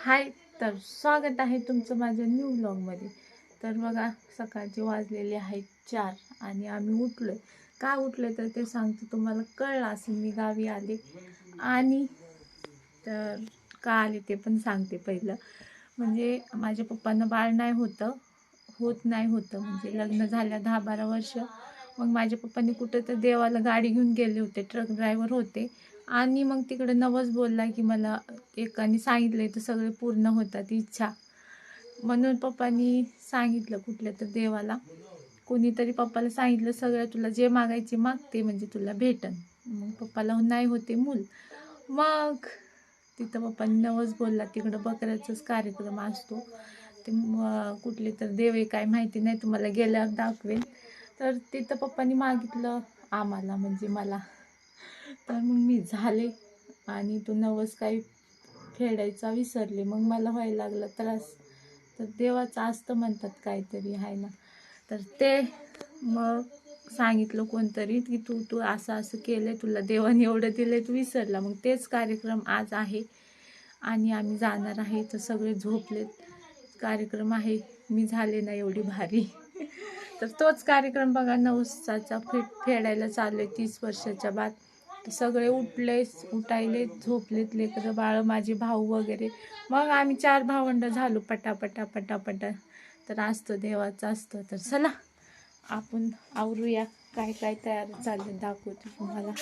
हाय तर स्वागत आहे तुमचं माझ्या न्यू ब्लॉगमध्ये तर बघा सकाळचे वाजलेले आहेत चार आणि आम्ही उठलोय. का उठलोय तर ते सांगतो तुम्हाला. कळलं असं मी गावी आले. आणि तर का आले ते पण सांगते पहिलं. म्हणजे माझ्या पप्पांना बाळ नाही होतं होत नाही होतं. म्हणजे लग्न झाल्या दहा बारा वर्ष. मग माझ्या पप्पांनी कुठं तर देवाला गाडी घेऊन गेले होते ट्रक ड्रायव्हर होते. आणि मग तिकडे नवस बोलला की मला एकाने सांगितलं तर सगळे पूर्ण होतात इच्छा. म्हणून पप्पांनी सांगितलं कुठल्या तर देवाला. कोणीतरी पप्पाला सांगितलं सगळं तुला जे मागायचे मागते म्हणजे तुला भेटन. मग पप्पाला नाही होते मूल. मग तिथं पप्पांनी नवस बोलला तिकडं बकऱ्याचाच कार्यक्रम असतो. ते कुठले तर देव आहे काय माहिती नाही तुम्हाला गेल्यावर दाखवेल तर तिथं पप्पांनी मागितलं आम्हाला म्हणजे मला. तर मग मी झाले आणि तो नवस काही फेडायचा विसरले. मग मला व्हायला लागला त्रास. तर देवाचं असतं म्हणतात काहीतरी आहे ना. तर ते मग सांगितलं कोणतरी की तू तू असं असं केलं तुला देवाने एवढं दिलं तू विसरला. मग तेच कार्यक्रम आज आहे आणि आम्ही जाणार आहे. तर सगळे झोपलेत. कार्यक्रम आहे. मी झाले ना एवढी भारी. तर तोच कार्यक्रम बघा नवसाचा फे फेडायला चालू आहे तीस वर्षाच्या बाद. तर सगळे उठले उठायले झोपलेत लेकरं बाळ माझे भाऊ वगैरे. मग आम्ही चार भावंड झालो पटापटा पटापटा. तर असतो देवाचं असतं. तर चला आपण आवरूया. काय काय तयार चाललं दाखवतो तुम्हाला.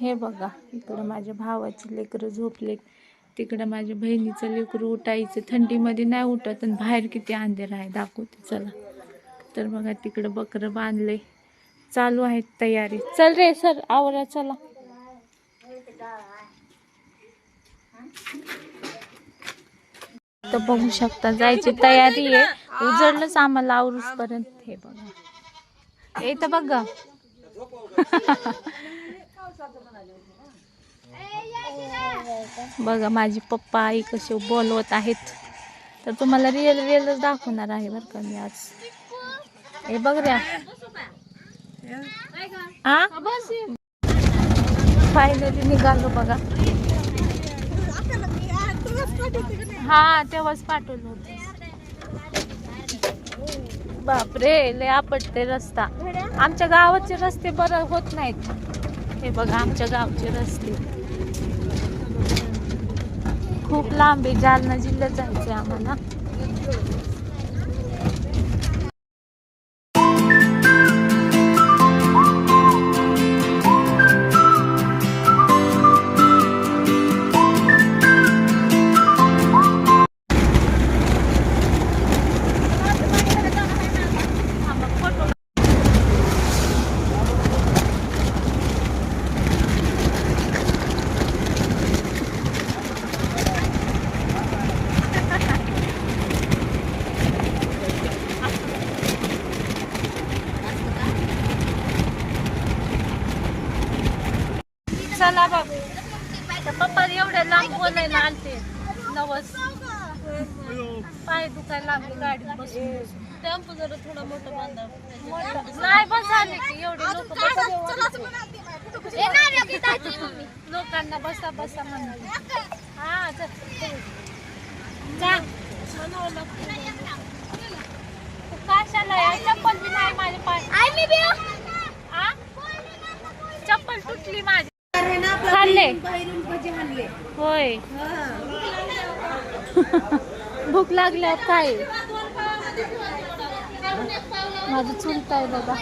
हे बघा इकडं माझ्या भावाचे लेकरं झोपलेत. तिकडं माझ्या बहिणीचं लेकरू उठायचं. थंडीमध्ये नाही उठत आणि बाहेर किती अंधेर आहे. दाखवते चला. तर बघा तिकडं बकरं बांधले. चालू आहेत तयारी. चल रे सर आवरा चला. तर बघू शकता जायची तयारी आहे. उजडलंच आम्हाला आवरूस पर्यंत. हे बघा. हे तर बघा. बघा माझी पप्पा आई कसे बोलवत आहेत. तर तुम्हाला रिअल रिअलच दाखवणार आहे बरं का मी आज. हे बघ रे. हा फायनली निघालो बघा. हा तेव्हाच पाठवलं होत. बापरे लय आपटते रस्ता. आमच्या गावाचे रस्ते बरं होत नाहीत. हे बघा आमच्या गावचे रस्ते. खूप लांब आहे जालना जिल्ह्यात जायचंय आम्हाला. नवस पाय दुखायला लागले गाडीत बसून टेम्पो जरा थोडा मोठा बांधा. नाही बस झाले की एवढे लोक लोकांना बसा बसा म्हणते हा चल. जा. तू कशाला? चप्पल बी नाही माझे पाय आ? चप्पल तुटली माझी. खाल्ले. होय. भूक लागल्या काय? माझं चुलत आहे बघा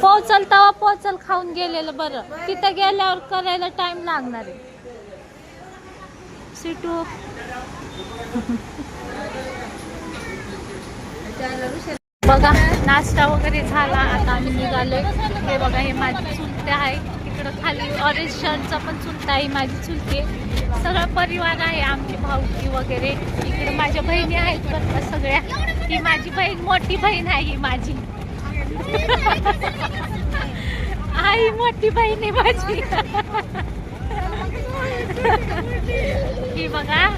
पोचल तवा पोचल खाऊन गेलेलं बरं. तिथं गेल्यावर करायला टाइम लागणार आहे. सिटू. बघा नाश्ता वगैरे झाला आता आम्ही निघालोय. हे बघा हे माझी चुलते आहे. इकडं खाली ऑरेंज शर्टचा पण चुलता आहे माझी चुलते सगळा परिवार आहे आमची भाऊकी वगैरे. इकडे माझ्या बहिणी आहेत बघ सगळ्या. ही माझी बहीण मोठी बहीण आहे ही माझी. आई मोठी बहीण आहे माझी. ही बघा.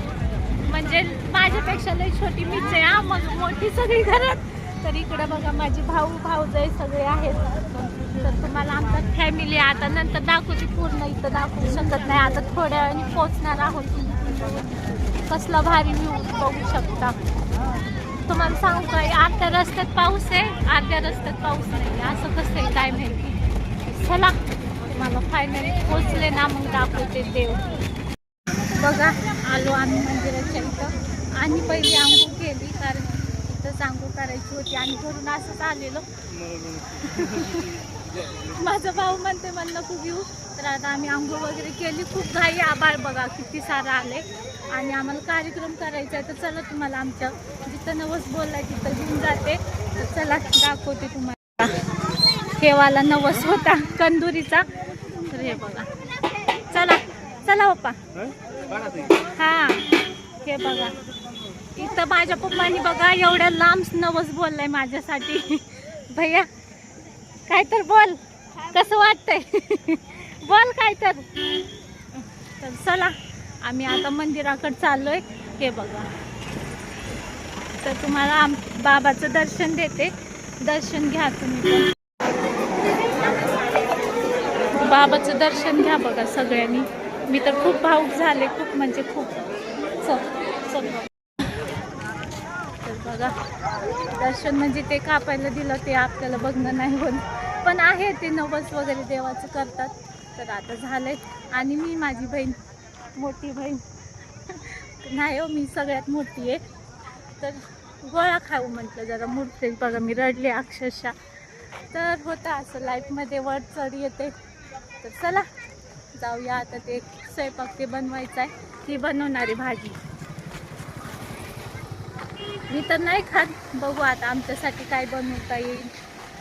म्हणजे माझ्यापेक्षा लई छोटी मीच आहे मग मोठी सगळी घरात. तर इकडे बघा माझी भाऊ भाऊजाई सगळे आहेत. आमचा आता नंतर दाखवते पूर्ण इथं दाखवू शकत नाही. आता थोड्या वेळाने पोचणार आहोत कसला भारी व्ह्यू बघू शकता. तुम्हाला सांगतोय अर्ध्या रस्त्यात पाऊस आहे अर्ध्या रस्त्यात पाऊस नाही. असं कसं आहे काय माहिती. चला मला फायनली पोचले ना मग दाखवते देव. बघा आलो आम्ही मंदिराच्या इथं. आणि पहिली आंघोळ केली कारण इथंच आंघोळ करायची होती आणि घरून असंच आलेलो. माझा भाऊ म्हणते मला नको घेऊ. तर आता आम्ही आंघोळ वगैरे केली. खूप घाई आबाळ बघा किती सारं आले आणि आम्हाला कार्यक्रम करायचा आहे तर चला तुम्हाला आमच्या जिथं नवस बोललाय तिथं घेऊन जाते. तर चला दाखवते तुम्हाला. केवाला नवस होता कंदुरीचा. तर हे बघा. चला चला पप्पा हा हे बघा. इथं माझ्या पप्पानी बघा एवढ्या लांब नवस बोललाय माझ्यासाठी. भैया काय तर बोल. कसं वाटतंय? बोल काय तर तर चला आम्ही आता मंदिराकडे चाललोय. हे बघा. तर तुम्हाला आम बाबाचं दर्शन देते. दर्शन घ्या तुम्ही बाबाचं दर्शन घ्या बघा सगळ्यांनी. मी तर खूप भाऊक झाले खूप म्हणजे खूप. चल चल. बघा. दर्शन म्हणजे ते कापायला दिलं ते आपल्याला बघणं नाही होत. पण आहे ते नवस वगैरे देवाचं करतात. तर आता झालंय. आणि मी माझी बहीण मोठी बहीण. नाही हो मी सगळ्यात मोठी आहे. तर गोळा खाऊ म्हटलं जरा मूर्ती बघा मी रडले अक्षरशः. तर होतं असं लाईफमध्ये वर चढ येते. तर चला जाऊया. आता ते स्वयंपाक ते बनवायचं आहे. ती बनवणारी भाजी. मी तर नाही खात. बघू आता आमच्यासाठी काय बनवता येईल.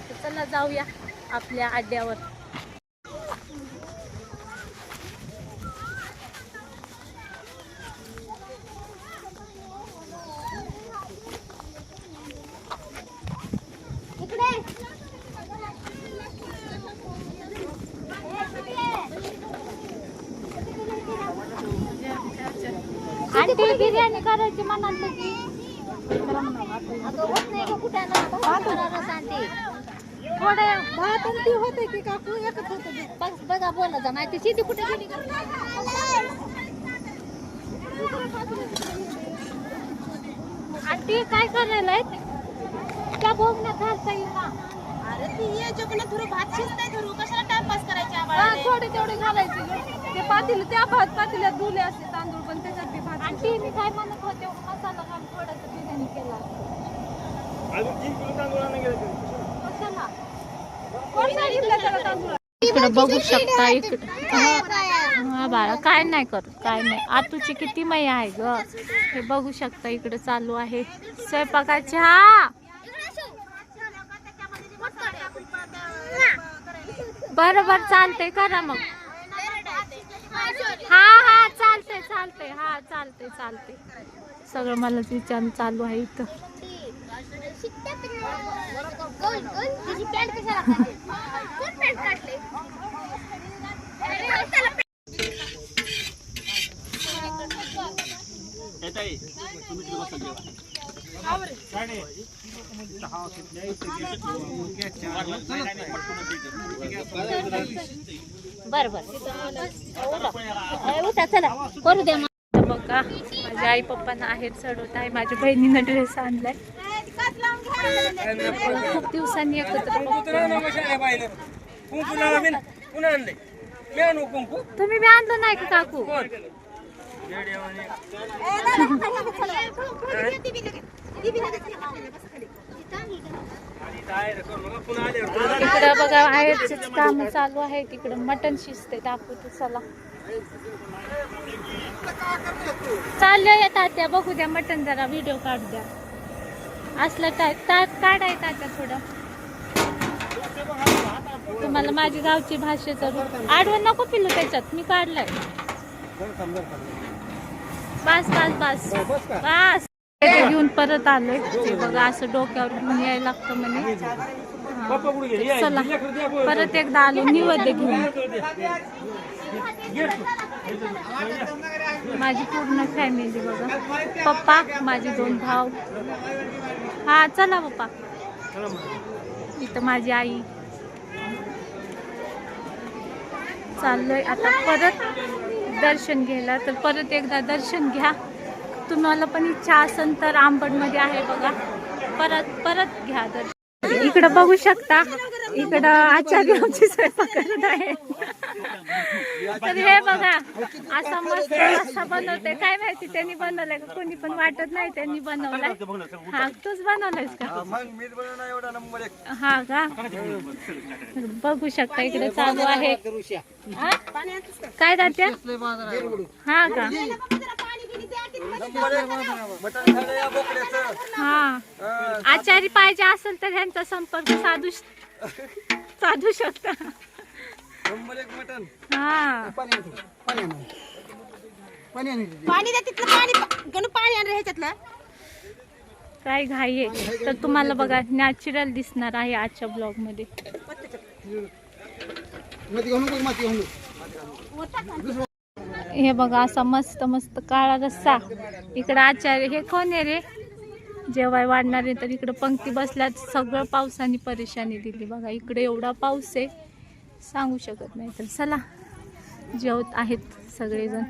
तर चला जाऊया आपल्या अड्ड्यावर आंटी बिर्याणी करायची म्हणाल की होते की काकू एकच होत बघ बघा बोला जा माहिती शेती कुठे गेली आंटी काय करायला त्या भोगण्यात घालता येईल ना अरे ती ये जगना थोडं भात शिजताय धरू कशाला टाइमपास करायचे हा, आम्हाला थोडे तेवढे घालायचे ते पातील त्या भात पातीला धुले असते तांदूळ पण त्याच्यात बी भात आंटी मी काय म्हणत होते? मसाला घालून थोडासा बिर्याणी केला मसाला कोण सांगितलं त्याला तांदूळ इकडे बघू शकता इकडे. हा बाळा काय नाही करत काय नाही. आतूची किती मैया आहे ग? हे बघू शकता इकडे चालू आहे. स्वयंपाकाची हा! बरोबर चालतंय करा मग. हा हा चालतंय चालतंय हा चालतंय चालतंय. सगळं मला विचार चालू आहे इथं. बर बर. उठा चला. करू द्या का? माझ्या आई पप्पांना आहे चढवत आहे माझ्या बहिणीनं ड्रेस आणलाय. खूप दिवसांनी एकत्र. तुम्ही मी आणलं नाही का काकू? इकडं बघा आहेरचेच काम चालू आहे तिकडं मटन शिजते दाखवते चला. चाललंय या तात्या बघू द्या मटन जरा व्हिडिओ काढू द्या. असलं ता तात काढाय तात्या थोडं. तुम्हाला माझी गावची भाषेचं रूप आडवं नको पिलू त्याच्यात मी काढलंय. बस बस बस. बस. घेऊन परत आलोय. बघा असं डोक्यावर घेऊन यायला लागतं म्हणे. चला. परत एकदा आलो निवड घेऊन. माझी पूर्ण फॅमिली बघा. पप्पा माझे दोन भाऊ. हा चला पप्पा. इथं माझी आई. चाललोय. आता परत दर्शन घ्यायला. तर परत एकदा दर्शन घ्या. तुम्हाला पण इच्छा असेल तर आंबडमध्ये आहे बघा. परत परत घ्या दर्शन. इकडं बघू शकता. इकडं आचार्य आमची स्वयंपाक करत आहे. तर हे बघा असा मस्त असा बनवते काय माहिती त्यांनी बनवलंय का? कोणी पण वाटत नाही त्यांनी बनवलाय. हा तूच बनवलायस का? मग मीच बनवणार एवढा नंबर एक. हा का? बघू शकता इकडे चालू आहे. हा? काय दात्या हा का? हा. आचारी पाहिजे असेल तर ह्यांचा संपर्क साधू साधू शकता. हा. पाणी द्या तिथलं पाणी. गणू पाणी आण रे ह्याच्यातलं. काय घाई आहे? तर तुम्हाला बघा नॅचरल दिसणार आहे आजच्या ब्लॉगमध्ये. हे बघा असा मस्त मस्त काळा रस्सा. इकडं आचार्य हे कोण आहे रे? जेवाय वाढणारे तर इकडं पंक्ती बसल्यात. सगळं पावसाने परेशानी दिली. बघा इकडे एवढा पाऊस आहे. सांगू शकत नाही तर चला. जेवत आहेत सगळेजण.